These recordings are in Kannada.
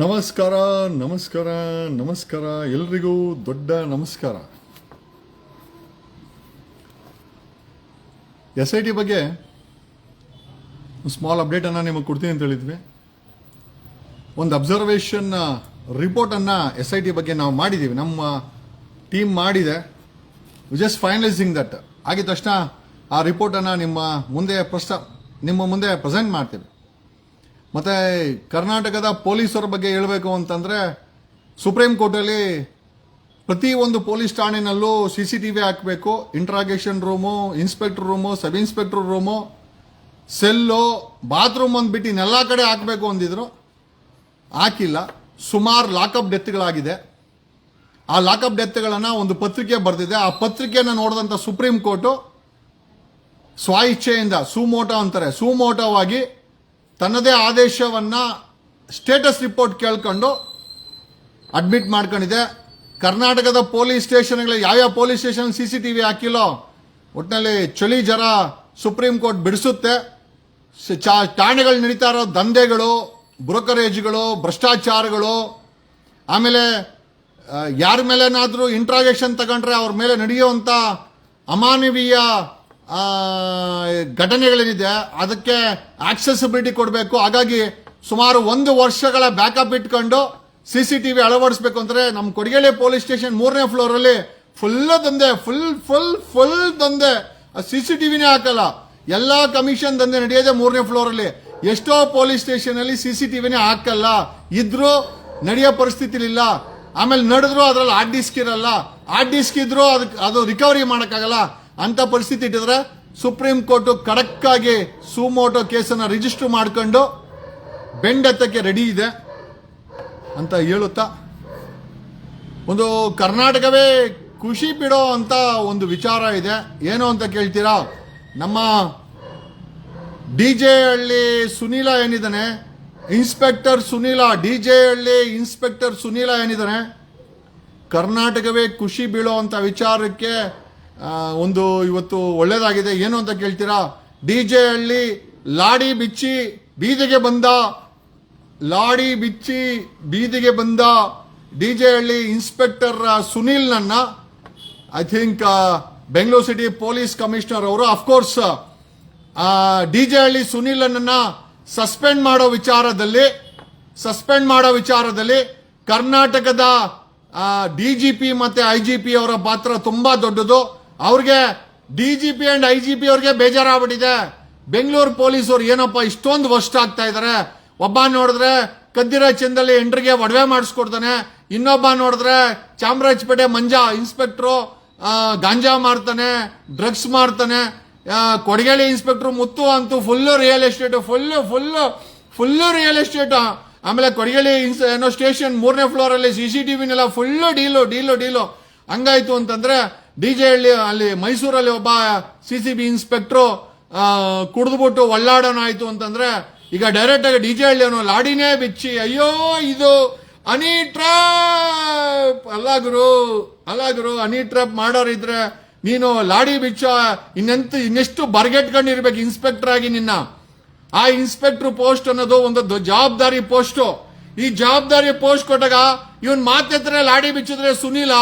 ನಮಸ್ಕಾರ ನಮಸ್ಕಾರ ನಮಸ್ಕಾರ, ಎಲ್ರಿಗೂ ದೊಡ್ಡ ನಮಸ್ಕಾರ. ಎಸ್ ಐ ಟಿ ಬಗ್ಗೆ ಸ್ಮಾಲ್ ಅಪ್ಡೇಟನ್ನು ನಿಮಗೆ ಕೊಡ್ತೀನಿ ಅಂತ ಹೇಳಿದ್ವಿ. ಒಂದು ಅಬ್ಸರ್ವೇಷನ್ ರಿಪೋರ್ಟನ್ನು ಎಸ್ ಐ ಟಿ ಬಗ್ಗೆ ನಾವು ಮಾಡಿದ್ದೀವಿ ನಮ್ಮ ಟೀಮ್ ಮಾಡಿದೆ. ಜಸ್ಟ್ ಫೈನಲೈಸಿಂಗ್ ದಟ್ ಆಗಿದ ತಕ್ಷಣ ಆ ರಿಪೋರ್ಟನ್ನು ನಿಮ್ಮ ಮುಂದೆ ಪ್ರಸ್ತ ನಿಮ್ಮ ಮುಂದೆ ಪ್ರೆಸೆಂಟ್ ಮಾಡ್ತೀವಿ. ಮತ್ತೆ ಕರ್ನಾಟಕದ ಪೊಲೀಸರ ಬಗ್ಗೆ ಹೇಳಬೇಕು ಅಂತಂದ್ರೆ ಸುಪ್ರೀಂ ಕೋರ್ಟಲ್ಲಿ ಪ್ರತಿ ಒಂದು ಪೊಲೀಸ್ ಠಾಣೆನಲ್ಲೂ ಸಿ ಸಿ ಟಿ ವಿ ಹಾಕಬೇಕು. Interrogation room inspector room sub inspector room cell bathroom ಒಂದು ಬಿಟ್ಟು ಇನ್ನೆಲ್ಲ ಕಡೆ ಹಾಕಬೇಕು ಅಂದಿದ್ರು. ಹಾಕಿಲ್ಲ. ಸುಮಾರು ಲಾಕಪ್ ಡೆತ್ಗಳಾಗಿದೆ ಆ ಲಾಕಪ್ ಡೆತ್ಗಳನ್ನು ಒಂದು ಪತ್ರಿಕೆ ಬರೆದಿದೆ. ಆ ಪತ್ರಿಕೆಯನ್ನು ನೋಡಿದಂಥ ಸುಪ್ರೀಂ ಕೋರ್ಟು ಸ್ವ ಸುಮೋಟೋ ಅಂತಾರೆ. ಸುಮೋಟೋವಾಗಿ ತನ್ನದೇ ಆದೇಶವನ್ನ ಸ್ಟೇಟಸ್ ರಿಪೋರ್ಟ್ ಕೇಳ್ಕೊಂಡು ಅಡ್ಮಿಟ್ ಮಾಡ್ಕೊಂಡಿದೆ. ಕರ್ನಾಟಕದ ಪೊಲೀಸ್ ಸ್ಟೇಷನ್ಗಳಲ್ಲಿ ಯಾವ್ಯಾವ police station C C T V ಹಾಕಿಲ್ಲೋ ಒಟ್ಟಿನಲ್ಲಿ ಚಳಿ ಜರ ಸುಪ್ರೀಂ ಕೋರ್ಟ್ ಬಿಡಿಸುತ್ತೆ. ಠಾಣೆಗಳು ನಡೀತಾ ಇರೋ ದಂಧೆಗಳು, ಬ್ರೋಕರೇಜ್ಗಳು, ಭ್ರಷ್ಟಾಚಾರಗಳು, ಆಮೇಲೆ ಯಾರ ಮೇಲೇನಾದರೂ ಇಂಟ್ರಾಗೇಷನ್ ತಗೊಂಡ್ರೆ ಅವ್ರ ಮೇಲೆ ನಡೆಯುವಂಥ ಅಮಾನವೀಯ ಘಟನೆಗಳೇನಿದೆ, ಅದಕ್ಕೆ ಆಕ್ಸೆಸಿಬಿಲಿಟಿ ಕೊಡಬೇಕು. ಹಾಗಾಗಿ ಸುಮಾರು ಒಂದು ವರ್ಷಗಳ ಬ್ಯಾಕಪ್ ಇಟ್ಕೊಂಡು ಸಿ ಸಿ ಟಿ ವಿ ಅಳವಡಿಸ್ಬೇಕು ಅಂದರೆ ನಮ್ಮ ಕೊಡಗೇಳಿ ಪೊಲೀಸ್ ಸ್ಟೇಷನ್ ಮೂರನೇ ಫ್ಲೋರಲ್ಲಿ ಫುಲ್ ದಂಧೆ ಫುಲ್ ಫುಲ್ ಫುಲ್ ದಂಧೆ. ಸಿ ಸಿ ಟಿ ವಿನೇ ಹಾಕಲ್ಲ. ಎಲ್ಲ ಕಮಿಷನ್ ದಂಧೆ ನಡೆಯೋದೆ ಮೂರನೇ ಫ್ಲೋರಲ್ಲಿ ಎಷ್ಟೋ ಪೊಲೀಸ್ ಸ್ಟೇಷನ್ ಅಲ್ಲಿ ಸಿ ಸಿ ಟಿ ವಿನೇ ಹಾಕಲ್ಲ. ಇದ್ರೂ ನಡೆಯೋ ಪರಿಸ್ಥಿತಿ ಇಲ್ಲ ಆಮೇಲೆ ನಡೆದ್ರು ಅದರಲ್ಲಿ ಹಾರ್ಡ್ ಡಿಸ್ಕ್ ಇರಲ್ಲ. ಹಾರ್ಡ್ ಡಿಸ್ಕ್ ಇದ್ರೂ ಅದಕ್ಕೆ ಅದು ರಿಕವರಿ ಮಾಡೋಕ್ಕಾಗಲ್ಲ. ಅಂತ ಪರಿಸ್ಥಿತಿ ಇಟ್ಟಿದ್ರೆ ಸುಪ್ರೀಂ ಕೋರ್ಟ್ ಖಡಕ್ ಆಗಿ ಸುಮೋಟೋ ಕೇಸನ್ನ ರಿಜಿಸ್ಟರ್ ಮಾಡ್ಕೊಂಡು ಬೆಂಡತ್ತಕ್ಕೆ ರೆಡಿ ಇದೆ ಅಂತ ಹೇಳುತ್ತಾ? ಒಂದು ಕರ್ನಾಟಕವೇ ಖುಷಿ ಬಿಡೋ ಅಂತ ಒಂದು ವಿಚಾರ ಇದೆ. ಏನು ಅಂತ ಕೇಳ್ತೀರಾ? ನಮ್ಮ D J Halli Sunil ಏನಿದ್ದಾನೆ? Inspector Sunil D J Halli inspector Sunil ಏನಿದ್ದಾನೆ? ಕರ್ನಾಟಕವೇ ಖುಷಿ ಬೀಳೋ ಅಂತ ವಿಚಾರಕ್ಕೆ ಒಂದು ಇವತ್ತು ಒಳ್ಳೆಯದಾಗಿದೆ ಏನು ಅಂತ ಕೇಳ್ತೀರಾ? ಡಿ ಜೆ ಹಳ್ಳಿ ಲಾಡಿ ಬಿಚ್ಚಿ ಬೀದಿಗೆ ಬಂದ. ಲಾಡಿ ಬಿಚ್ಚಿ ಬೀದಿಗೆ ಬಂದ D J Halli inspector ಸುನೀಲ್ನನ್ನ. I think Bengaluru city police commissioner ಅವರು of course D J Halli ಸುನೀಲನ್ನ suspend ಮಾಡೋ ವಿಚಾರದಲ್ಲಿ, ಸಸ್ಪೆಂಡ್ ಮಾಡೋ ವಿಚಾರದಲ್ಲಿ ಕರ್ನಾಟಕದ ಡಿ ಜಿ ಪಿ ಮತ್ತೆ ಐ ಜಿ ಪಿ ಅವರ ಪಾತ್ರ ತುಂಬಾ ದೊಡ್ಡದು. ಅವ್ರಿಗೆ D G P and I G P ಅವ್ರಿಗೆ ಬೇಜಾರಾಗ್ಬಿಟ್ಟಿದೆ. ಬೆಂಗಳೂರು ಪೊಲೀಸರು ಏನಪ್ಪ ಇಷ್ಟೊಂದು ವರ್ಷ ಆಗ್ತಾ ಇದಾರೆ? ಒಬ್ಬ ನೋಡಿದ್ರೆ ಕದ್ದಿರ ಚಂದಲ್ಲಿ ಎಂಟ್ರಿಗೆ ಒಡವೆ ಮಾಡಿಸ್ಕೊಡ್ತಾನೆ. ಇನ್ನೊಬ್ಬ ನೋಡಿದ್ರೆ ಚಾಮರಾಜಪೇಟೆ ಮಂಜಾ ಇನ್ಸ್ಪೆಕ್ಟ್ರು ಗಾಂಜಾ ಮಾರ್ತಾನೆ ಡ್ರಗ್ಸ್ ಮಾರ್ತಾನೆ. ಕೊಡಗೇಳಿ ಇನ್ಸ್ಪೆಕ್ಟರ್ ಮುತ್ತು ಅಂತೂ full real estate full full full real estate ಆಮೇಲೆ ಕೊಡಗೇಳಿ ಇನ್ಸ್ ಏನೋ ಸ್ಟೇಷನ್ ಮೂರನೇ ಫ್ಲೋರಲ್ಲಿ ಸಿ ಸಿ ಟಿ ವಿನೆಲ್ಲ ಫುಲ್ಲು ಡೀಲು ಡೀಲು ಡೀಲು. ಹಂಗಾಯ್ತು ಅಂತಂದ್ರೆ ಡಿ ಜೆ ಹಳ್ಳಿ, ಅಲ್ಲಿ ಮೈಸೂರಲ್ಲಿ ಒಬ್ಬ ಸಿ ಸಿ ಬಿ ಇನ್ಸ್ಪೆಕ್ಟ್ರು ಕುಡಿದ್ಬಿಟ್ಟು ಆಯ್ತು ಅಂತಂದ್ರೆ, ಈಗ ಡೈರೆಕ್ಟ್ ಆಗಿ ಡಿ ಜೆ ಹಳ್ಳಿ ಅವನು ಲಾಡಿನೇ ಬಿಚ್ಚಿ, ಅಯ್ಯೋ, ಇದು ಅನಿ ಟ್ರಾಪ್ ಅಲ್ಲ ಗುರು ಅಲ್ಲ ಗುರು ಅನಿ ಟ್ರಾಪ್ ಮಾಡೋರಿದ್ರೆ ನೀನು ಲಾಡಿ ಬಿಚ್ಚ, ಇನ್ನೆಂತ, ಇನ್ನೆಷ್ಟು ಬರ್ಗೆಟ್ಕೊಂಡಿರ್ಬೇಕು ಇನ್ಸ್ಪೆಕ್ಟರ್ ಆಗಿ ನಿನ್ನ. ಆ ಇನ್ಸ್ಪೆಕ್ಟರ್ ಪೋಸ್ಟ್ ಅನ್ನೋದು ಒಂದು ಜವಾಬ್ದಾರಿ ಪೋಸ್ಟ್ ಈ ಜವಾಬ್ದಾರಿ ಪೋಸ್ಟ್ ಕೊಟ್ಟಾಗ ಇವನ್ ಮಾತೆತ್ರ ಲಾಡಿ ಬಿಚ್ಚಿದ್ರೆ ಸುನೀಲ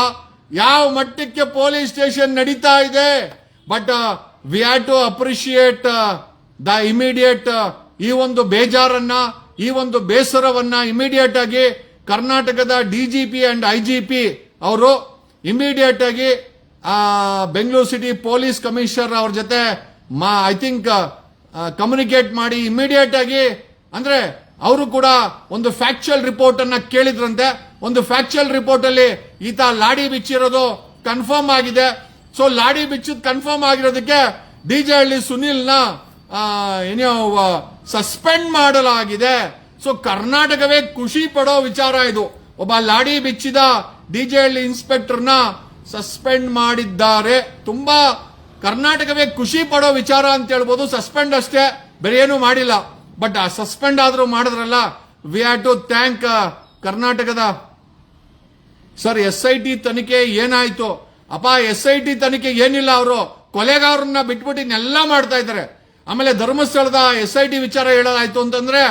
ಯಾವ ಮಟ್ಟಕ್ಕೆ ಪೊಲೀಸ್ ಸ್ಟೇಷನ್ ನಡೀತಾ ಇದೆ? But we have to appreciate the immediate ಈ ಒಂದು ಬೇಜಾರನ್ನ, ಈ ಒಂದು ಬೇಸರವನ್ನ ಇಮಿಡಿಯೇಟ್ ಆಗಿ ಕರ್ನಾಟಕದ ಡಿಜಿಪಿ ಅಂಡ್ ಐಜಿಪಿ ಅವರು ಇಮಿಡಿಯೇಟ್ ಆಗಿ ಬೆಂಗಳೂರು ಸಿಟಿ ಪೊಲೀಸ್ ಕಮಿಷನರ್ ಅವ್ರ ಜೊತೆ ಮಾ ಐ ಥಿಂಕ್ ಕಮ್ಯುನಿಕೇಟ್ ಮಾಡಿ ಇಮಿಡಿಯೇಟ್ ಆಗಿ, ಅಂದ್ರೆ, ಅವರು ಕೂಡ ಒಂದು ಫ್ಯಾಕ್ಚುಯಲ್ ರಿಪೋರ್ಟ್ ಅನ್ನ ಕೇಳಿದ್ರಂತೆ. ಒಂದು ಫ್ಯಾಕ್ಚುಯಲ್ ರಿಪೋರ್ಟ್ ಅಲ್ಲಿ ಈತ ಲಾಡಿ ಬಿಚ್ಚಿರೋದು ಕನ್ಫರ್ಮ್ ಆಗಿದೆ. ಸೊ ಲಾಡಿ ಬಿಚ್ಚಿದ್ ಕನ್ಫರ್ಮ್ ಆಗಿರೋದಕ್ಕೆ ಡಿ ಜೆ ಹಳ್ಳಿ ಸುನಿಲ್ನ ಏನೋ ಸಸ್ಪೆಂಡ್ ಮಾಡಲಾಗಿದೆ. ಸೊ ಕರ್ನಾಟಕವೇ ಖುಷಿ ಪಡೋ ವಿಚಾರ ಇದು. ಒಬ್ಬ ಲಾಡಿ ಬಿಚ್ಚಿದ ಡಿಜೆ ಹಳ್ಳಿ ಇನ್ಸ್ಪೆಕ್ಟರ್ನ ಸಸ್ಪೆಂಡ್ ಮಾಡಿದ್ದಾರೆ. ತುಂಬಾ ಕರ್ನಾಟಕವೇ ಖುಷಿ ಪಡೋ ವಿಚಾರ ಅಂತ ಹೇಳ್ಬೋದು. ಸಸ್ಪೆಂಡ್ ಅಷ್ಟೇ, ಬೇರೆ ಏನು ಮಾಡಿಲ್ಲ. ಬಟ್ ಆ ಸಸ್ಪೆಂಡ್ ಆದರೂ ಮಾಡಿದ್ರಲ್ಲ ವಿ ಹ್ಯಾವ್ ಟು ಥ್ಯಾಂಕ್ ಕರ್ನಾಟಕದ ಸರ್ ಎಸ್ ಐ ಟಿ ತನಿಖೆ ಏನಾಯ್ತು? ಅಪ್ಪ ಎಸ್ ಐ ಟಿ ತನಿಖೆ ಏನಿಲ್ಲ ಅವರು. ಕೊಲೆಗಾರನ್ನ ಬಿಟ್ಬಿಟ್ಟು ಇನ್ನೆಲ್ಲ ಮಾಡ್ತಾ ಇದ್ದಾರೆ. ಆಮೇಲೆ ಧರ್ಮಸ್ಥಳದ ಎಸ್ ಐ ಟಿ ವಿಚಾರ ಹೇಳೋದಾಯ್ತು ಅಂತಂದ್ರೆ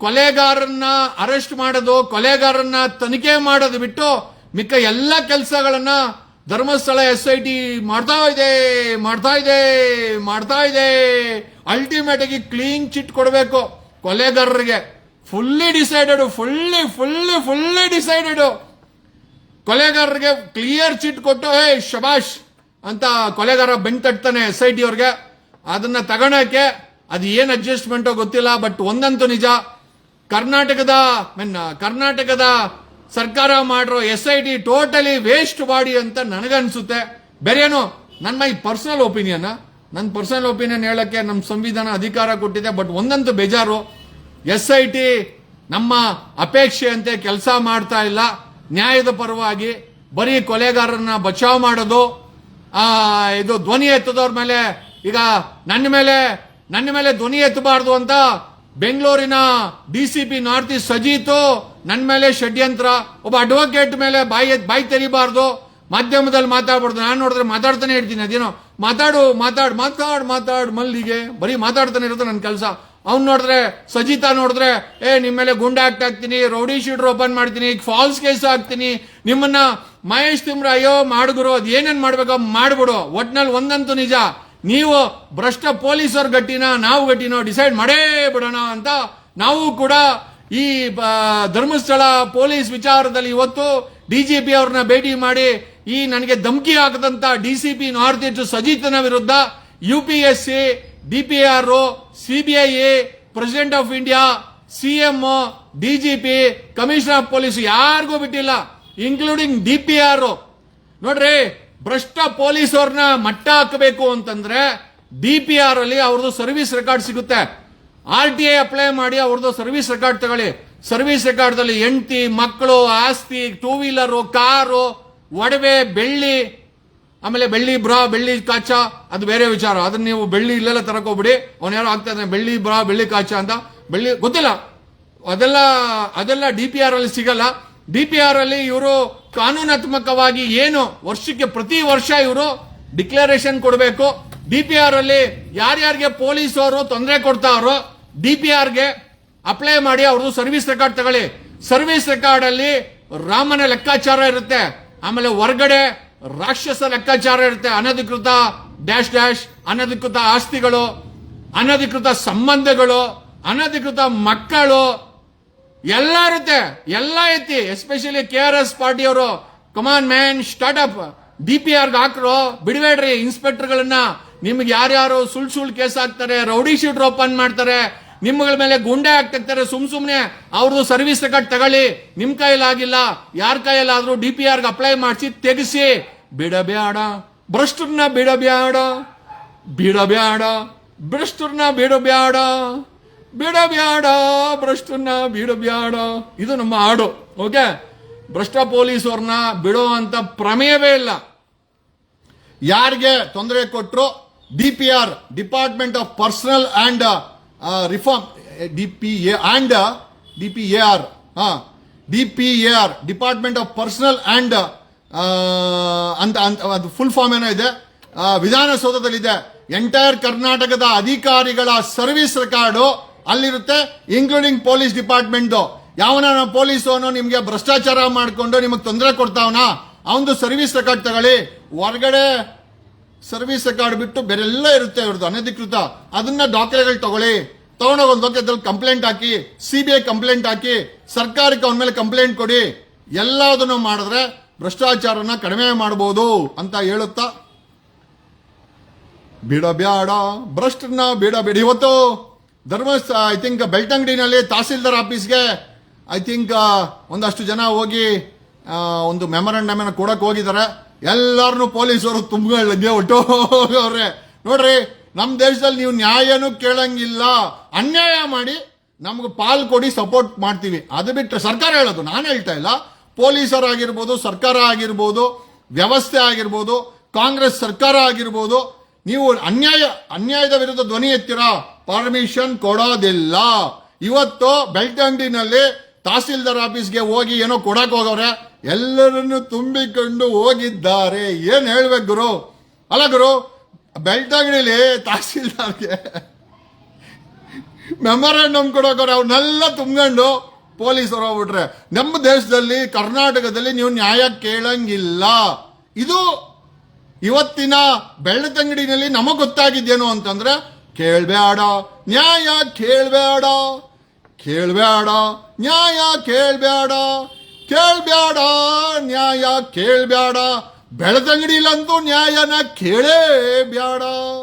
ಕೊಲೆಗಾರನ್ನ ಅರೆಸ್ಟ್ ಮಾಡೋದು ಕೊಲೆಗಾರನ್ನ ತನಿಖೆ ಮಾಡೋದು ಬಿಟ್ಟು ಮಿಕ್ಕ ಎಲ್ಲ ಕೆಲಸಗಳನ್ನ ಧರ್ಮಸ್ಥಳ ಎಸ್ ಐ ಟಿ ಮಾಡ್ತಾ ಇದೆ ಮಾಡ್ತಾ ಇದೆ ಮಾಡ್ತಾ ಇದೆ. ಅಲ್ಟಿಮೇಟ್ ಆಗಿ ಕ್ಲೀನ್ ಚಿಟ್ ಕೊಡಬೇಕು ಕೊಲೆಗಾರರಿಗೆ. Fully decided fully fully fully decided ಕೊಲೆಗಾರರಿಗೆ clear chit ಕೊಟ್ಟು ಹೇ ಶಬಾಷ್ ಅಂತ ಕೊಲೆಗಾರ ಬೆಂಡ್ ತಟ್ತಾನೆ ಎಸ್ ಐ ಟಿ ಅವ್ರಿಗೆ. ಅದನ್ನ ತಗೊಳಕ್ಕೆ ಅದು ಏನು ಅಡ್ಜಸ್ಟ್ಮೆಂಟೋ ಗೊತ್ತಿಲ್ಲ ಬಟ್ ಒಂದಂತೂ ನಿಜ. ಕರ್ನಾಟಕದ, ಮೀನ್, ಕರ್ನಾಟಕದ ಸರ್ಕಾರ ಮಾಡಿರೋ S I T totally waste body ಅಂತ ನನಗನ್ಸುತ್ತೆ. ಬೇರೇನು ನನ್ನ ಮೈ ಪರ್ಸನಲ್ ಒಪಿನಿಯನ್ ನನ್ನ ಪರ್ಸನಲ್ ಒಪಿನಿಯನ್ ಹೇಳಕ್ಕೆ ನಮ್ಮ ಸಂವಿಧಾನ ಅಧಿಕಾರ ಕೊಟ್ಟಿದೆ ಬಟ್ ಒಂದಂತೂ ಬೇಜಾರು. ಎಸ್ ಐ ಟಿ ನಮ್ಮ ಅಪೇಕ್ಷೆಯಂತೆ ಕೆಲಸ ಮಾಡ್ತಾ ಇಲ್ಲ. ನ್ಯಾಯದ ಪರವಾಗಿ ಬರೀ ಕೊಲೆಗಾರರನ್ನ ಬಚಾವ್ ಮಾಡೋದು ಇದು ಧ್ವನಿ ಎತ್ತದವ್ರ ಮೇಲೆ, ಈಗ ನನ್ನ ಮೇಲೆ ನನ್ನ ಮೇಲೆ ಧ್ವನಿ ಎತ್ತಬಾರ್ದು ಅಂತ ಬೆಂಗಳೂರಿನ D C P north east Sajith ನನ್ನ ಮೇಲೆ ಷಡ್ಯಂತ್ರ, ಒಬ್ಬ ಅಡ್ವೊಕೇಟ್ ಮೇಲೆ ಬಾಯಿ ಬಾಯಿ ತೆರಿಬಾರ್ದು, ಮಾಧ್ಯಮದಲ್ಲಿ ಮಾತಾಡ್ಬಾರ್ದು. ನಾನು ನೋಡಿದ್ರೆ ಮಾತಾಡ್ತಾನೆ ಇರ್ತೀನಿ, ಅದೇನೋ ಮಾತಾಡು ಮಾತಾಡು ಮಾತಾಡು ಮಾತಾಡು ಮಲ್ಲಿಗೆ, ಬರೀ ಮಾತಾಡ್ತಾನೆ ಇರೋದು ನನ್ನ ಕೆಲಸ. ಅವ್ನು ನೋಡಿದ್ರೆ, ಸಜಿತಾ ನೋಡಿದ್ರೆ, ಏ ನಿಮ್ಮ ಮೇಲೆ ಗುಂಡ ಆಕ್ಟ್ ಹಾಕ್ತೀನಿ ರೌಡಿ ಶೀಟರ್ ಓಪನ್ ಮಾಡ್ತೀನಿ, ಫಾಲ್ಸ್ ಕೇಸ್ ಹಾಕ್ತೀನಿ, ನಿಮ್ಮನ್ನ ಮಹೇಶ್ ತಿಮ್ರ, ಅಯ್ಯೋ ಮಾಡಿದ್ರು ಅದು ಏನೇನು ಮಾಡ್ಬೇಕೋ ಮಾಡ್ಬಿಡು, ಒಟ್ನಲ್ಲಿ ಒಂದಂತೂ ನಿಜ. ನೀವು ಭ್ರಷ್ಟ ಪೊಲೀಸರು ಗಟ್ಟಿನ, ನಾವು ಗಟ್ಟಿನೋ ಡಿಸೈಡ್ ಮಾಡೇ ಬಿಡೋಣ ಅಂತ ನಾವು ಕೂಡ ಈ ಧರ್ಮಸ್ಥಳ ಪೊಲೀಸ್ ವಿಚಾರದಲ್ಲಿ ಇವತ್ತು ಡಿ ಜಿ ಪಿ ಅವ್ರನ್ನ ಭೇಟಿ ಮಾಡಿ ಈ ನನಗೆ ಧಮಕಿ ಹಾಕದಂತ ಪಿ ನಾರ್ತ್ ಈಸ್ಟ್ ಸಜಿತನ ವಿರುದ್ಧ U P S C DPR CBI president of India CM DGP commissioner of police ಯಾರಿಗೂ ಬಿಟ್ಟಿಲ್ಲ ಇನ್ಕ್ಲೂಡಿಂಗ್ ಡಿಪಿಆರ್ ನೋಡ್ರಿ, ಭ್ರಷ್ಟ ಪೊಲೀಸ್ ಅವ್ರನ್ನ ಮಟ್ಟ ಹಾಕಬೇಕು ಅಂತಂದ್ರೆ ಡಿಪಿಆರ್ ಅಲ್ಲಿ ಅವ್ರದ್ದು ಸರ್ವಿಸ್ ರೆಕಾರ್ಡ್ ಸಿಗುತ್ತೆ. ಆರ್ ಟಿ ಐ ಅಪ್ಲೈ ಮಾಡಿ ಅವ್ರದ್ದು ಸರ್ವಿಸ್ ರೆಕಾರ್ಡ್ ತಗೊಳ್ಳಿ. ಸರ್ವಿಸ್ ರೆಕಾರ್ಡ್ದಲ್ಲಿ ಹೆಂಡತಿ, ಮಕ್ಕಳು, ಆಸ್ತಿ ಟೂ ವೀಲರು ಕಾರು, ಒಡವೆ, ಬೆಳ್ಳಿ ಆಮೇಲೆ ಬೆಳ್ಳಿ ಬ್ರಾ, ಬೆಳ್ಳಿ ಕಾಚ, ಅದು ಬೇರೆ ವಿಚಾರ. ಅದನ್ನ ನೀವು ಬೆಳ್ಳಿ ಇಲ್ಲೆಲ್ಲ ತರಕೋಬಿಡಿ. ಅವ್ನು ಯಾರೋ ಆಗ್ತಾ ಇದ್ದಾನೆ ಬೆಳ್ಳಿ ಬ್ರಾ, ಬೆಳ್ಳಿ ಕಾಚ ಅಂತ. ಬೆಳ್ಳಿ, ಗೊತ್ತಿಲ್ಲ. ಅದೆಲ್ಲ ಅದೆಲ್ಲ ಡಿ ಪಿ ಆರ್ ಅಲ್ಲಿ ಸಿಗಲ್ಲ. ಡಿ ಪಿ ಆರ್ ಅಲ್ಲಿ ಇವರು ಕಾನೂನಾತ್ಮಕವಾಗಿ ಏನು ವರ್ಷಕ್ಕೆ ಪ್ರತಿ ವರ್ಷ ಇವರು ಡಿಕ್ಲರೇಷನ್ ಕೊಡಬೇಕು. ಡಿ ಪಿ ಆರ್ ಅಲ್ಲಿ ಯಾರ್ಯಾರಿಗೆ ಪೊಲೀಸ್ ಅವರು ತೊಂದರೆ ಕೊಡ್ತಾರೋ ಡಿ ಪಿ ಆರ್ಗೆ ಅಪ್ಲೈ ಮಾಡಿ ಅವ್ರದ್ದು ಸರ್ವಿಸ್ ರೆಕಾರ್ಡ್ ತಗೊಳ್ಳಿ. ಸರ್ವಿಸ್ ರೆಕಾರ್ಡ್ ಅಲ್ಲಿ ರಾಮನ ಲೆಕ್ಕಾಚಾರ ಇರುತ್ತೆ. ಆಮೇಲೆ ಹೊರಗಡೆ ರಾಕ್ಷಸ ಲೆಕ್ಕಾಚಾರ ಇರುತ್ತೆ. ಅನಧಿಕೃತ ಡ್ಯಾಶ್ ಡ್ಯಾಶ್, ಅನಧಿಕೃತ ಆಸ್ತಿಗಳು, ಅನಧಿಕೃತ ಸಂಬಂಧಗಳು, ಅನಧಿಕೃತ ಮಕ್ಕಳು, ಎಲ್ಲ ಇರುತ್ತೆ. ಎಲ್ಲ ಐತಿ. Especially K R S ಪಾರ್ಟಿಯವರು come on man startup D P R ಹಾಕ್ರು, ಬಿಡಬೇಡ್ರಿ. ಇನ್ಸ್ಪೆಕ್ಟರ್ಗಳನ್ನ ನಿಮ್ಗೆ ಯಾರ್ಯಾರು ಸುಳ್ ಸುಳ್ ಕೇಸ್ ಹಾಕ್ತಾರೆ, ರೌಡಿ ಶೀಟ್ ಓಪನ್ ಮಾಡ್ತಾರೆ ನಿಮ್ಮಗಳ ಮೇಲೆ ಗುಂಡೆ ಹಾಕ್ತಿರ್ತಾರೆ, ಸುಮ್ ಸುಮ್ನೆ ಅವ್ರದ್ದು ಸರ್ವಿಸ್ ರೆಕಾರ್ಡ್ ತಗೊಳ್ಳಿ. ನಿಮ್ ಆಗಿಲ್ಲ, ಯಾರ ಕೈಯಲ್ಲಾದ್ರೂ ಡಿ ಪಿ ಆರ್ಗೆ ಅಪ್ಲೈ ಮಾಡಿಸಿ ತೆಗಿಸಿ. ಬಿಡಬೇಡ ಭ್ರಷ್ಟರನ್ನ ಬಿಡಬೇಡ ಬಿಡಬೇಡ ಭ್ರಷ್ಟರನ್ನ ಬಿಡಬೇಡ ಬಿಡಬೇಡ ಭ್ರಷ್ಟರನ್ನ ಬಿಡಬೇಡ ಇದು ನಮ್ಮ ಹಾಡು, ಓಕೆ? ಭ್ರಷ್ಟ ಪೊಲೀಸವ್ರನ್ನ ಬಿಡೋ ಅಂತ ಪ್ರಮೇಯವೇ ಇಲ್ಲ. ಯಾರಿಗೆ ತೊಂದರೆ ಕೊಟ್ಟರು D P R department of personnel and reform D P A and D P A R ಹಾಂ D P A R department of personnel and ಅಂತ ಅಂತ ಅದು ಫುಲ್ ಫಾರ್ಮ್ ಏನೋ ಇದೆ. ವಿಧಾನಸೌಧದಲ್ಲಿದೆ. ಎಂಟೈರ್ ಕರ್ನಾಟಕದ ಅಧಿಕಾರಿಗಳ ಸರ್ವಿಸ್ ರೆಕಾರ್ಡು ಅಲ್ಲಿರುತ್ತೆ ಇನ್ಕ್ಲೂಡಿಂಗ್ ಪೊಲೀಸ್ ಡಿಪಾರ್ಟ್ಮೆಂಟ್ ಯಾವನ ಪೊಲೀಸವನು ನಿಮಗೆ ಭ್ರಷ್ಟಾಚಾರ ಮಾಡಿಕೊಂಡು ನಿಮಗೆ ತೊಂದರೆ ಕೊಡ್ತಾವನ? ಅವನದು ಸರ್ವಿಸ್ ರೆಕಾರ್ಡ್ ತಗೊಳ್ಳಿ. ಹೊರಗಡೆ ಸರ್ವಿಸ್ ಅಕಾರ್ಡ್ ಬಿಟ್ಟು ಬೇರೆಲ್ಲ ಇರುತ್ತೆ ಅವ್ರದ್ದು ಅನಧಿಕೃತ. ಅದನ್ನ ದಾಖಲೆಗಳು ತಗೊಳ್ಳಿ. ತಗೊಂಡೋಗಿ ಒಂದು ಕಂಪ್ಲೇಂಟ್ ಹಾಕಿ ಸಿ ಬಿ ಐ ಕಂಪ್ಲೇಂಟ್ ಹಾಕಿ, ಸರ್ಕಾರಕ್ಕೆ ಅವನ ಮೇಲೆ ಕಂಪ್ಲೇಂಟ್ ಕೊಡಿ. ಎಲ್ಲದನ್ನು ಮಾಡಿದ್ರೆ ಭ್ರಷ್ಟಾಚಾರನ ಕಡಿಮೆ ಮಾಡಬಹುದು ಅಂತ ಹೇಳುತ್ತಾ? ಬಿಡಬ್ಯಾಡ ಭ್ರಷ್ಟರನ್ನ ಬಿಡಬೇಡಿ ಇವತ್ತು ಧರ್ಮಸ್ಥ ಐ ಥಿಂಕ್ ಬೆಳ್ತಂಗಡಿನಲ್ಲಿ ತಹಸೀಲ್ದಾರ್ ಆಫೀಸ್ಗೆ ಐ ಥಿಂಕ್ ಒಂದಷ್ಟು ಜನ ಹೋಗಿ ಒಂದು ಮೆಮೊರಂಡಮ್ ಏನೋ ಕೊಡಕ್ಕೆ ಹೋಗಿದ್ದಾರೆ ಎಲ್ಲರೂ ಪೊಲೀಸರು ತುಂಬಿಗೆ ಒಟ್ಟು ಅವ್ರೆ ನೋಡ್ರಿ ನಮ್ಮ ದೇಶದಲ್ಲಿ ನೀವು ನ್ಯಾಯನೂ ಕೇಳಂಗಿಲ್ಲ. ಅನ್ಯಾಯ ಮಾಡಿ ನಮ್ಗೆ ಪಾಲ್ ಕೊಡಿ ಸಪೋರ್ಟ್ ಮಾಡ್ತೀವಿ. ಅದು ಬಿಟ್ಟರೆ ಸರ್ಕಾರ ಹೇಳೋದು, ನಾನು ಹೇಳ್ತಾ ಇಲ್ಲ. ಪೊಲೀಸರಾಗಿರ್ಬೋದು ಸರ್ಕಾರ ಆಗಿರ್ಬೋದು, ವ್ಯವಸ್ಥೆ ಆಗಿರ್ಬೋದು, ಕಾಂಗ್ರೆಸ್ ಸರ್ಕಾರ ಆಗಿರ್ಬೋದು, ನೀವು ಅನ್ಯಾಯ, ಅನ್ಯಾಯದ ವಿರುದ್ಧ ಧ್ವನಿ ಎತ್ತೀರಾ? ಪರ್ಮಿಷನ್ ಕೊಡೋದಿಲ್ಲ. ಇವತ್ತು ಬೆಳ್ತಂಗಡಿನಲ್ಲಿ ತಹಸೀಲ್ದಾರ್ ಆಫೀಸ್ಗೆ ಹೋಗಿ ಏನೋ ಕೊಡಕ್ ಹೋಗವ್ರೆ, ಎಲ್ಲರನ್ನು ತುಂಬಿಕೊಂಡು ಹೋಗಿದ್ದಾರೆ. ಏನ್ ಹೇಳ್ಬೇಕು ಗುರು? ಅಲ್ಲ ಗುರು ಬೆಳ್ತಂಗಡಿಲಿ ತಹಸೀಲ್ದಾರ್ಗೆ ಮೆಮೊರಾಂಡಮ್ ಕೊಡೋಕವ್ರೆ, ಅವ್ರನ್ನೆಲ್ಲ ತುಂಬ್ಕೊಂಡು ಪೊಲೀಸರು ಹೋಗ್ಬಿಟ್ರೆ. ನಮ್ಮ ದೇಶದಲ್ಲಿ, ಕರ್ನಾಟಕದಲ್ಲಿ ನೀವು ನ್ಯಾಯ ಕೇಳಂಗಿಲ್ಲ. ಇದು ಇವತ್ತಿನ ಬೆಳ್ಳತಂಗಡಿನಲ್ಲಿ ನಮಗ್ ಗೊತ್ತಾಗಿದ್ದೇನು ಅಂತಂದ್ರೆ, ಕೇಳ್ಬೇಡ. ನ್ಯಾಯ ಕೇಳ್ಬೇಡ. ಕೇಳ್ಬೇಡ ನ್ಯಾಯ ಕೇಳಬೇಡ ಕೇಳಬೇಡ ನ್ಯಾಯ ಕೇಳಬೇಡ ಬೆಳತಂಗಡಿಲಂತೂ ನ್ಯಾಯನ ಕೇಳೇ ಬೇಡ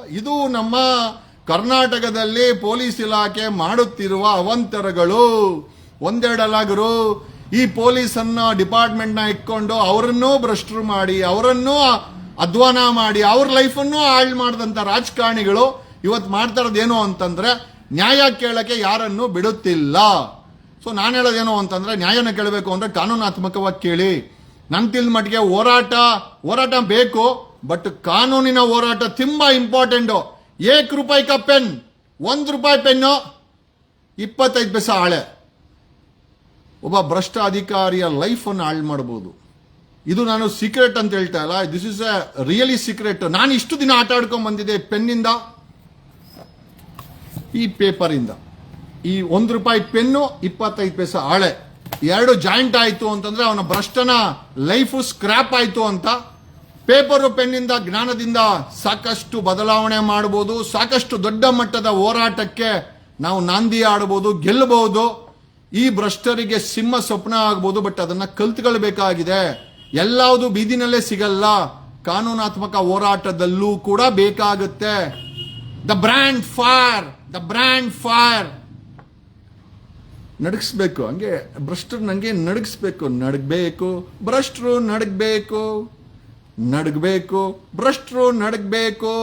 ಇದು ನಮ್ಮ ಕರ್ನಾಟಕದಲ್ಲಿ ಪೊಲೀಸ್ ಇಲಾಖೆ ಮಾಡುತ್ತಿರುವ ಅವಂತರಗಳು. ಒಂದೆರಡಲಾಗರು ಗುರು ಈ ಪೊಲೀಸನ್ನ ಡಿಪಾರ್ಟ್ಮೆಂಟ್ನ ಇಟ್ಕೊಂಡು ಅವರನ್ನೂ ಭ್ರಷ್ಟರು ಮಾಡಿ, ಅವರನ್ನೂ ಅಧ್ವಾನ ಮಾಡಿ, ಅವ್ರ ಲೈಫನ್ನು ಹಾಳು ಮಾಡಿದಂತ ರಾಜಕಾರಣಿಗಳು ಇವತ್ತು ಮಾಡ್ತಾ ಇರೋದೇನು ಅಂತಂದ್ರೆ ನ್ಯಾಯ ಕೇಳಕ್ಕೆ ಯಾರನ್ನು ಬಿಡುತ್ತಿಲ್ಲ. ಸೊ ನಾನು ಹೇಳೋದೇನು ಅಂತಂದ್ರೆ, ನ್ಯಾಯನ ಕೇಳಬೇಕು ಅಂದ್ರೆ ಕಾನೂನಾತ್ಮಕವಾಗಿ ಕೇಳಿ. ನನ್ ತಿಳಿದ ಮಟ್ಟಿಗೆ ಹೋರಾಟ ಹೋರಾಟ ಬೇಕು ಬಟ್ ಕಾನೂನಿನ ಹೋರಾಟ ತುಂಬಾ ಇಂಪಾರ್ಟೆಂಟ್ ಏಕ್ ರೂಪಾಯಿ ಕ ಪೆನ್, ಒಂದು ರೂಪಾಯಿ ಪೆನ್ನು, ಇಪ್ಪತ್ತೈದು ಪೈಸೆ ಹಾಳೆ ಒಬ್ಬ ಭ್ರಷ್ಟ ಅಧಿಕಾರಿಯ ಲೈಫ್ ಅನ್ನು ಹಾಳು ಮಾಡಬಹುದು ಇದು ನಾನು ಸೀಕ್ರೆಟ್ ಅಂತ ಹೇಳ್ತಾ ಇಲ್ಲ. This is a really secret ನಾನು ಇಷ್ಟು ದಿನ ಆಟ ಆಡ್ಕೊಂಡ್ ಬಂದಿದ್ದೆ ಪೆನ್ನಿಂದ. ಈ ಪೇಪರಿಂದ. ಈ ಒಂದು ರೂಪಾಯಿ ಪೆನ್ನು, ಇಪ್ಪತ್ತೈದು ಪೈಸೆ ಹಾಳೆ ಎರಡು ಜಾಯಿಂಟ್ ಆಯಿತು ಅಂತಂದ್ರೆ ಅವನ ಭ್ರಷ್ಟನ ಲೈಫ್ ಸ್ಕ್ರಾಪ್ ಆಯಿತು ಅಂತ ಪೇಪರು ಪೆನ್ನಿಂದ, ಜ್ಞಾನದಿಂದ ಸಾಕಷ್ಟು ಬದಲಾವಣೆ ಮಾಡಬಹುದು ಸಾಕಷ್ಟು ದೊಡ್ಡ ಮಟ್ಟದ ಹೋರಾಟಕ್ಕೆ ನಾವು ನಾಂದಿ ಆಡಬಹುದು ಗೆಲ್ಲಬಹುದು. ಈ ಭ್ರಷ್ಟರಿಗೆ ಸಿಂಹ ಸ್ವಪ್ನ ಆಗ್ಬೋದು, ಬಟ್ ಅದನ್ನ ಕಲ್ತ್ಕೊಳ್ಬೇಕಾಗಿದೆ ಎಲ್ಲಾವುದು ಬೀದಿನಲ್ಲೇ ಸಿಗಲ್ಲ. ಕಾನೂನಾತ್ಮಕ ಹೋರಾಟದಲ್ಲೂ ಕೂಡ ಬೇಕಾಗುತ್ತೆ. The brand fire the brand fire ನಡಗಿಸ್ಬೇಕು, ಹಂಗೆ ಭ್ರಷ್ಟರು ನಂಗೆ ನಡಗಿಸ್ಬೇಕು, ನಡಗಬೇಕು, ಭ್ರಷ್ಟರು ನಡಗಬೇಕು ನಡಗಬೇಕು, ಭ್ರಷ್ಟರು ನಡಗಬೇಕು.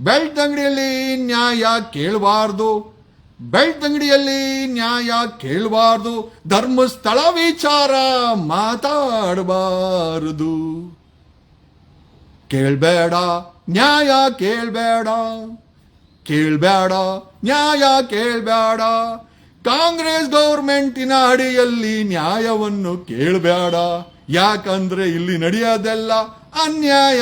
ಬೆಲ್ಟ್ ಅಂಗಡಿಯಲ್ಲಿ ನ್ಯಾಯ ಕೇಳಬಾರ್ದು ಬೆಲ್ಟ್ ಅಂಗಡಿಯಲ್ಲಿ ನ್ಯಾಯ ಕೇಳಬಾರ್ದು ಧರ್ಮಸ್ಥಳ ವಿಚಾರ ಮಾತಾಡಬಾರದು. ಕೇಳ್ಬೇಡ. ನ್ಯಾಯ ಕೇಳಬೇಡ ಕೇಳಬೇಡ ನ್ಯಾಯ ಕೇಳಬೇಡ ಕಾಂಗ್ರೆಸ್ ಗೌರ್ಮೆಂಟಿನ ಅಡಿಯಲ್ಲಿ ನ್ಯಾಯವನ್ನು ಕೇಳಬೇಡ ಯಾಕಂದ್ರೆ ಇಲ್ಲಿ ನಡೆಯೋದೆಲ್ಲ ಅನ್ಯಾಯ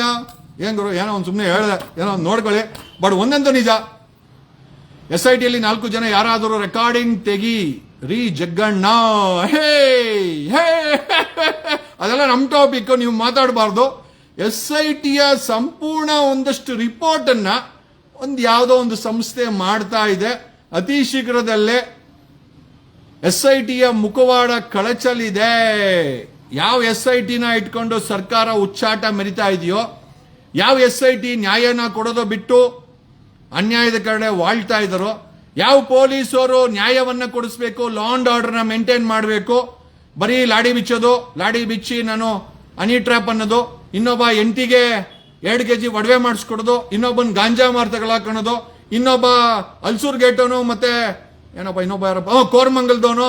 ಹೆಂಗ್ರು ಏನೋ ಒಂದು ಸುಮ್ಮನೆ ಹೇಳಿದೆ ಏನೋ ಒಂದು ನೋಡ್ಕೊಳ್ಳಿ ಬಟ್ ಒಂದಂತೂ ನಿಜ ಎಸ್ ಐ ಟಿಯಲ್ಲಿ ನಾಲ್ಕು ಜನ ಯಾರಾದರೂ ರೆಕಾರ್ಡಿಂಗ್ ತೆಗಿ ರೀ ಜಗ್ಗಣ್ಣ ಹೇ ಹೇ ಅದೆಲ್ಲ ನಮ್ಮ ಟಾಪಿಕ್ ನೀವು ಮಾತಾಡಬಾರ್ದು ಎಸ್ ಐ ಟಿಯ ಸಂಪೂರ್ಣ ಒಂದಷ್ಟು ರಿಪೋರ್ಟ್ ಅನ್ನ ಒಂದು ಯಾವುದೋ ಒಂದು ಸಂಸ್ಥೆ ಮಾಡ್ತಾ ಇದೆ. ಅತಿ ಶೀಘ್ರದಲ್ಲೇ ಎಸ್ ಐ ಟಿಯ ಮುಖವಾಡ ಕಳಚಲಿದೆ. ಯಾವ ಎಸ್ ಐ ಟಿನ ಇಟ್ಕೊಂಡು ಸರ್ಕಾರ ಉಚ್ಚಾಟ ಮೆರಿತಾ ಇದೆಯೋ, ಯಾವ ಎಸ್ ಐ ಟಿ ನ್ಯಾಯನ ಕೊಡೋದು ಬಿಟ್ಟು ಅನ್ಯಾಯದ ಕಡೆ ವಾಳ್ತಾ ಇದ್ದಾರೋ, ಯಾವ ಪೊಲೀಸರು ನ್ಯಾಯವನ್ನ ಕೊಡಿಸ್ಬೇಕು ಲಾ ಅಂಡ್ ಆರ್ಡರ್ನ ಮೇಂಟೈನ್ ಮಾಡಬೇಕು, ಬರೀ ಲಾಡಿ ಬಿಚ್ಚೋದು, ಲಾಡಿ ಬಿಚ್ಚಿ ನಾನು ಹನಿ ಟ್ರ್ಯಾಪ್ ಅನ್ನೋದು ಇನ್ನೊಬ್ಬ ಎಂಟಿಗೆ ಎರಡು ಕೆ ಜಿ ಒಡವೆ ಮಾಡಿಸ್ಕೊಡೋದು, ಇನ್ನೊಬ್ಬನ ಗಾಂಜಾ ಮಾರ್ ತಗೊಳಕೋಣೋದು ಇನ್ನೊಬ್ಬ ಅಲ್ಸೂರ್ ಗೇಟೋನು ಮತ್ತೆ ಏನಪ್ಪ, ಇನ್ನೊಬ್ಬ ಯಾರಪ್ಪ? ಕೋರ್ಮಂಗಲ್ದವನು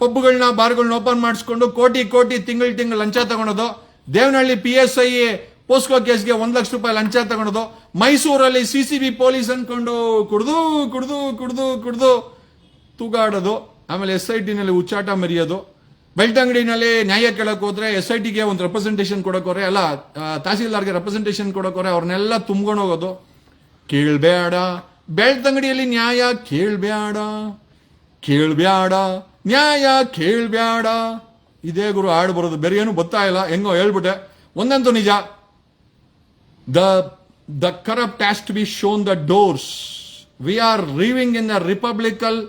ಪಬ್ಗಳನ್ನ, ಬಾರ್ಗಳನ್ನ ಓಪನ್ ಮಾಡಿಸ್ಕೊಂಡು ಕೋಟಿ ಕೋಟಿ ತಿಂಗಳ ತಿಂಗಳು ಲಂಚ ತಗೊಳೋದು. Devanahalli P S I POCSO ಕೇಸ್ಗೆ ಒಂದು ಲಕ್ಷ ರೂಪಾಯಿ ಲಂಚ ತಗೊಳೋದು. ಮೈಸೂರಲ್ಲಿ ಸಿ ಸಿ ಬಿ ಪೊಲೀಸ್ ಅನ್ಕೊಂಡು ಕುಡ್ದು ಕುಡ್ದು ಕುಡ್ದು ಕುಡ್ದು ತೂಗಾಡೋದು. ಆಮೇಲೆ ಎಸ್ ಐ ಟಿನಲ್ಲಿ ಉಚ್ಚಾಟ ಮೆರೆಯೋದು. ಬೆಳ್ತಂಗಡಿನಲ್ಲಿ ನ್ಯಾಯ ಕೇಳಕ್ ಹೋದ್ರೆ ಎಸ್ ಐ ಟಿಗೆ ಒಂದು ರೆಪ್ರೆಸೆಂಟೇಷನ್ ಕೊಡೋಕೋರೆ ಅಲ್ಲ ತಹಸೀಲ್ದಾರ್ಗೆ ರೆಪ್ರೆಸೆಂಟೇಷನ್ ಕೊಡೋಕೋರೆ ಅವ್ರನ್ನೆಲ್ಲ ತುಂಬ್ಕೊಂಡು ಹೋಗೋದು. ಕೇಳ್ಬೇಡ. ಬೆಳ್ತಂಗಡಿಯಲ್ಲಿ ನ್ಯಾಯ, ಕೇಳಬೇಡ. ಕೇಳ್ಬೇಡ. ನ್ಯಾಯ, ಕೇಳಬೇಡ. ಇದೇ ಗುರು ಹಾಡು ಬರೋದು. ಬೇರೆ ಏನು ಗೊತ್ತಾ ಇಲ್ಲ. ಹೆಂಗೋ ಹೇಳ್ಬಿಟ್ಟೆ. ಒಂದಂತೂ ನಿಜ. The the corrupt to be shown the doors we are living in the republican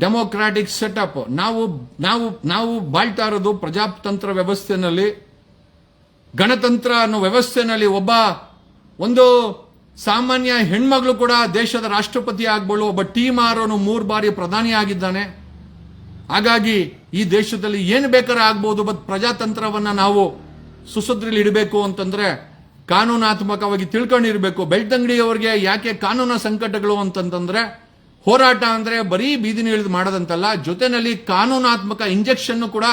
democratic setup. ನಾವು ನಾವು ನಾವು ಬಾಳ್ತಾ ಇರೋದು ಪ್ರಜಾತಂತ್ರ ವ್ಯವಸ್ಥೆನಲ್ಲಿ. ಗಣತಂತ್ರ ಅನ್ನೋ ವ್ಯವಸ್ಥೆನಲ್ಲಿ ಒಬ್ಬ, ಒಂದು ಸಾಮಾನ್ಯ ಹೆಣ್ಮಗಳು ಕೂಡ ದೇಶದ ರಾಷ್ಟ್ರಪತಿ ಆಗ್ಬೋದು ಒಬ್ಬ ಆರೋನು ಮೂರು ಬಾರಿ ಪ್ರಧಾನಿ ಆಗಿದ್ದಾನೆ. ಹಾಗಾಗಿ ಈ ದೇಶದಲ್ಲಿ ಏನು ಬೇಕಾದ್ರೆ ಆಗ್ಬೋದು, ಬಟ್ ಪ್ರಜಾತಂತ್ರವನ್ನು ನಾವು ಸುಸದ್ರಲ್ಲಿ ಇಡಬೇಕು ಅಂತಂದ್ರೆ ಕಾನೂನಾತ್ಮಕವಾಗಿ ತಿಳ್ಕೊಂಡಿರಬೇಕು. ಬೆಳ್ತಂಗಡಿಯವರಿಗೆ ಯಾಕೆ ಕಾನೂನ ಸಂಕಟಗಳು ಅಂತಂತಂದ್ರೆ ಹೋರಾಟ ಅಂದ್ರೆ ಬರೀ ಬೀದಿನ ಇಳಿದು ಮಾಡೋದಂತಲ್ಲ, ಜೊತೆನಲ್ಲಿ ಕಾನೂನಾತ್ಮಕ ಇಂಜೆಕ್ಷನ್ ಕೂಡ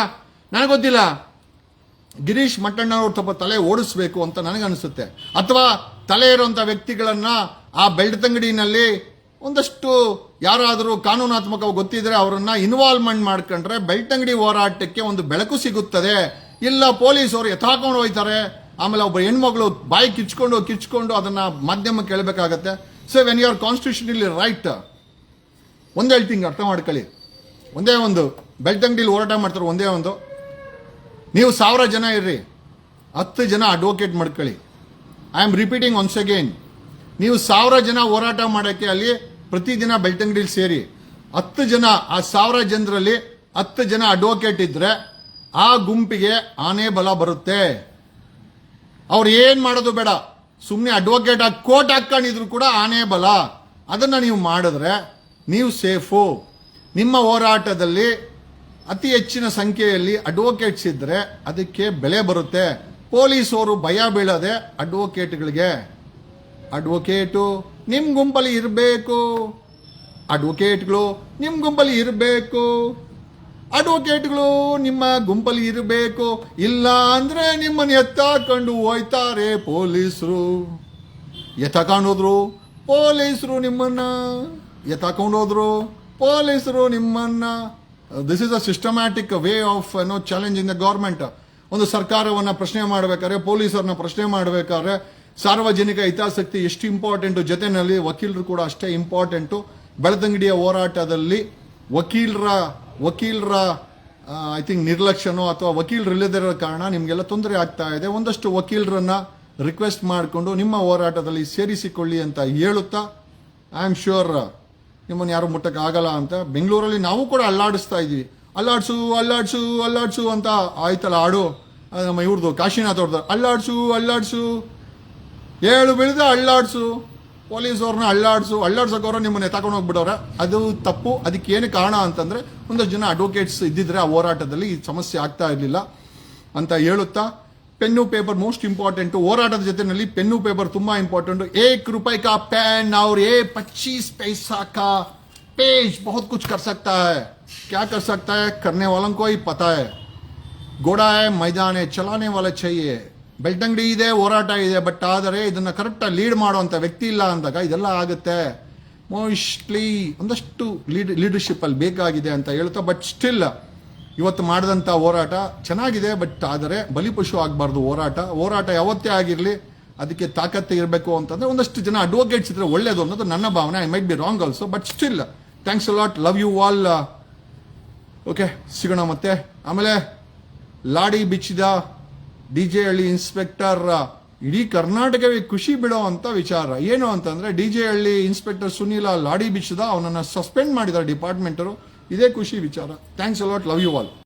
ನನಗೆ ಗೊತ್ತಿಲ್ಲ. ಗಿರೀಶ್ ಮಟ್ಟಣ್ಣ ಅವ್ರ ಸ್ವಲ್ಪ ತಲೆ ಓಡಿಸ್ಬೇಕು ಅಂತ ನನಗನ್ಸುತ್ತೆ. ಅಥವಾ ತಲೆ ಇರುವಂತ ವ್ಯಕ್ತಿಗಳನ್ನ ಆ ಬೆಳ್ತಂಗಡಿನಲ್ಲಿ ಒಂದಷ್ಟು ಯಾರಾದರೂ ಕಾನೂನಾತ್ಮಕ ಗೊತ್ತಿದ್ರೆ ಅವರನ್ನ ಇನ್ವಾಲ್ವ್ಮೆಂಟ್ ಮಾಡ್ಕೊಂಡ್ರೆ ಬೆಳ್ತಂಗಡಿ ಹೋರಾಟಕ್ಕೆ ಒಂದು ಬೆಳಕು ಸಿಗುತ್ತದೆ. ಇಲ್ಲ ಪೊಲೀಸರು ಎತ್ತಾಕೊಂಡು ಹೋಯ್ತಾರೆ. ಆಮೇಲೆ ಒಬ್ಬ ಹೆಣ್ಮಗಳು ಬಾಯಿ ಕಿಚ್ಕೊಂಡು ಕಿಚ್ಕೊಂಡು ಅದನ್ನ ಮಾಧ್ಯಮ ಕೇಳಬೇಕಾಗತ್ತೆ. ಸೊ ವೆನ್ ಯು ಕಾನ್ಸ್ಟಿಟ್ಯೂಷನ್ ಇಲ್ಲಿ ರೈಟ್ ಒಂದೇ ಹೇಳ್ತೀನಿ ಅರ್ಥ ಮಾಡ್ಕೊಳ್ಳಿ. ಒಂದೇ ಒಂದು ಬೆಳ್ತಂಗಡಿಲಿ ಹೋರಾಟ ಮಾಡ್ತಾರೆ ಒಂದೇ ಒಂದು. ನೀವು ಸಾವಿರ ಜನ ಇರ್ರಿ. ಹತ್ತು ಜನ ಅಡ್ವೊಕೇಟ್ ಮಾಡ್ಕೊಳ್ಳಿ. I am repeating once again ನೀವು ಸಾವಿರ ಜನ ಹೋರಾಟ ಮಾಡೋಕ್ಕೆ ಅಲ್ಲಿ ಪ್ರತಿದಿನ ಬೆಳ್ತಂಗಡಿಲಿ ಸೇರಿ ಹತ್ತು ಜನ, ಆ ಸಾವಿರ ಜನರಲ್ಲಿ ಹತ್ತು ಜನ ಅಡ್ವೊಕೇಟ್ ಇದ್ರೆ ಆ ಗುಂಪಿಗೆ ಆನೆ ಬಲ ಬರುತ್ತೆ. ಅವ್ರು ಏನು ಮಾಡೋದು ಬೇಡ. ಸುಮ್ಮನೆ ಅಡ್ವೊಕೇಟ್ ಆಗಿ ಕೋರ್ಟ್ ಹಾಕೊಂಡಿದ್ರು ಕೂಡ ಆನೆ ಬಲ. ಅದನ್ನ ನೀವು ಮಾಡಿದ್ರೆ ನೀವು ಸೇಫು. ನಿಮ್ಮ ಹೋರಾಟದಲ್ಲಿ ಅತಿ ಹೆಚ್ಚಿನ ಸಂಖ್ಯೆಯಲ್ಲಿ ಅಡ್ವೊಕೇಟ್ಸ್ ಇದ್ದರೆ ಅದಕ್ಕೆ ಬೆಲೆ ಬರುತ್ತೆ. ಪೊಲೀಸವರು ಭಯ ಬೀಳದೆ ಅಡ್ವೊಕೇಟ್ಗಳಿಗೆ ಅಡ್ವೊಕೇಟು ನಿಮ್ಮ ಗುಂಪಲ್ಲಿ ಇರಬೇಕು. ಅಡ್ವೊಕೇಟ್ಗಳು ನಿಮ್ಮ ಗುಂಪಲ್ಲಿ ಇರಬೇಕು. ಅಡ್ವೊಕೇಟ್ಗಳು ನಿಮ್ಮ ಗುಂಪಲ್ಲಿ ಇರಬೇಕು. ಇಲ್ಲ ಅಂದರೆ ನಿಮ್ಮನ್ನು ಎತ್ತಾಕೊಂಡು ಹೋಯ್ತಾರೆ ಪೊಲೀಸರು. ಎತ್ತಾಕೊಂಡೋದ್ರು ಪೊಲೀಸರು ನಿಮ್ಮನ್ನ. ಎತ್ತಾಕೊಂಡು ಹೋದ್ರು ಪೊಲೀಸರು ನಿಮ್ಮನ್ನ this is a systematic way of no in the government ಒಂದು ಸರ್ಕಾರವನ್ನ ಪ್ರಶ್ನೆ ಮಾಡಬೇಕಾದ್ರೆ, ಪೊಲೀಸರನ್ನ ಪ್ರಶ್ನೆ ಮಾಡಬೇಕಾದ್ರೆ, ಸಾರ್ವಜನಿಕ ಹಿತಾಸಕ್ತಿ ಎಷ್ಟು ಇಂಪಾರ್ಟೆಂಟು ಜೊತೆನಲ್ಲಿ ವಕೀಲರು ಕೂಡ ಅಷ್ಟೇ ಇಂಪಾರ್ಟೆಂಟು ಬೆಳದಂಗಡಿಯ ಹೋರಾಟದಲ್ಲಿ ವಕೀಲರ ವಕೀಲರ ಐ ಥಿಂಕ್ ನಿರ್ಲಕ್ಷ್ಯನೋ ಅಥವಾ ವಕೀಲರು ಇಲ್ಲದಿರೋ ಕಾರಣ ನಿಮಗೆಲ್ಲ ತೊಂದರೆ ಆಗ್ತಾ ಇದೆ. ಒಂದಷ್ಟು ವಕೀಲರನ್ನ ರಿಕ್ವೆಸ್ಟ್ ಮಾಡಿಕೊಂಡು ನಿಮ್ಮ ಹೋರಾಟದಲ್ಲಿ ಸೇರಿಸಿಕೊಳ್ಳಿ ಅಂತ ಹೇಳುತ್ತಾ ಐ ಆಮ್ ಶ್ಯೂರ್ ನಿಮ್ಮನ್ನು ಯಾರು ಮುಟ್ಟಕ್ಕೆ ಆಗಲ್ಲ ಅಂತ ಬೆಂಗಳೂರಲ್ಲಿ ನಾವು ಕೂಡ ಅಲ್ಲಾಡಿಸ್ತಾ ಇದ್ವಿ ಅಲ್ಲಾಡ್ಸು ಅಲ್ಲಾಡ್ಸು ಅಲ್ಲಾಡ್ಸು ಅಂತ ಆಯ್ತಲ್ಲ ಆಡು. ನಮ್ಮ ಇವ್ರದ್ದು ಕಾಶಿನಾಥ್ ಅವ್ರದ್ದು ಅಲ್ಲಾಡ್ಸು ಅಲ್ಲಾಡ್ಸು. ಏಳು ಬೆಳೆದ ಅಳ್ಳಾಡ್ಸು ಪೊಲೀಸ್ ಅವ್ರನ್ನ ಅಳ್ಳಾಡ್ಸು ಅಳ್ಳಾಡ್ಸೋಕವ್ರ ನಿಮ್ಮನ್ನ ತಗೊಂಡು ಹೋಗ್ಬಿಡೋರ ಅದು ತಪ್ಪು. ಅದಕ್ಕೆ ಏನು ಕಾರಣ ಅಂತಂದ್ರೆ ಒಂದಷ್ಟು ಜನ ಅಡ್ವೊಕೇಟ್ಸ್ ಇದ್ದಿದ್ರೆ ಆ ಹೋರಾಟದಲ್ಲಿ ಈ ಸಮಸ್ಯೆ ಆಗ್ತಾ ಇರಲಿಲ್ಲ ಅಂತ ಹೇಳುತ್ತಾ ಪೆನ್ನು ಪೇಪರ್ ಮೋಸ್ಟ್ ಇಂಪಾರ್ಟೆಂಟ್ ಹೋರಾಟದ ಜೊತೆನಲ್ಲಿ ಪೆನ್ನು ಪೇಪರ್ ತುಂಬಾ ಇಂಪಾರ್ಟೆಂಟ್ ಏಕ್ ರೂಪಾಯಿ ಕಾ पेन और ये पच्चीस पैसा का पेज बहुत कुछ कर सकता है क्या कर सकता है करने वालों को ही पता है ಗೋಡ ಮೈದಾನ ಚಲಾನೆ ವಾಲ ಚೈಯೆ ಬೆಳ್ತಂಗಡಿ ಇದೆ ಹೋರಾಟ ಇದೆ ಬಟ್ ಆದರೆ ಇದನ್ನ ಕರೆಕ್ಟ್ ಲೀಡ್ ಮಾಡುವಂತ ವ್ಯಕ್ತಿ ಇಲ್ಲ ಅಂದಾಗ ಇದೆಲ್ಲ ಆಗುತ್ತೆ ಮೋಸ್ಟ್ಲಿ ಒಂದಷ್ಟು ಲೀಡ್ ಲೀಡರ್ಶಿಪ್ ಅಲ್ಲಿ ಬೇಕಾಗಿದೆ ಅಂತ ಹೇಳ್ತಾ ಬಟ್ ಸ್ಟಿಲ್ ಇವತ್ತು ಮಾಡಿದಂಥ ಹೋರಾಟ ಚೆನ್ನಾಗಿದೆ ಬಟ್ ಆದರೆ ಬಲಿಪಶು ಆಗಬಾರ್ದು ಹೋರಾಟ. ಹೋರಾಟ ಯಾವತ್ತೇ ಆಗಿರಲಿ ಅದಕ್ಕೆ ತಾಕತ್ತೆ ಇರಬೇಕು ಅಂತಂದ್ರೆ ಒಂದಷ್ಟು ಜನ ಅಡ್ವೊಕೇಟ್ಸ್ ಇದ್ರೆ ಒಳ್ಳೇದು ಅನ್ನೋದು ನನ್ನ ಭಾವನೆ. I might be wrong also but still thanks lot love you all okay ಸಿಗೋಣ ಮತ್ತೆ. ಆಮೇಲೆ ಲಾಡಿ ಬಿಚ್ಚಿದ ಡಿ ಜೆ ಹಳ್ಳಿ ಇನ್ಸ್ಪೆಕ್ಟರ್ ಇಡೀ ಕರ್ನಾಟಕವೇ ಖುಷಿ ಬಿಡೋ ಅಂತ ವಿಚಾರ. ಏನು ಅಂತಂದ್ರೆ D J Halli inspector Sunil ಲಾಡಿ ಬಿಚ್ಚಿದ, ಅವನನ್ನು ಸಸ್ಪೆಂಡ್ ಮಾಡಿದ್ದಾರೆ ಡಿಪಾರ್ಟ್ಮೆಂಟರು ಇದೇ ಖುಷಿ ವಿಚಾರ thanks a lot love you all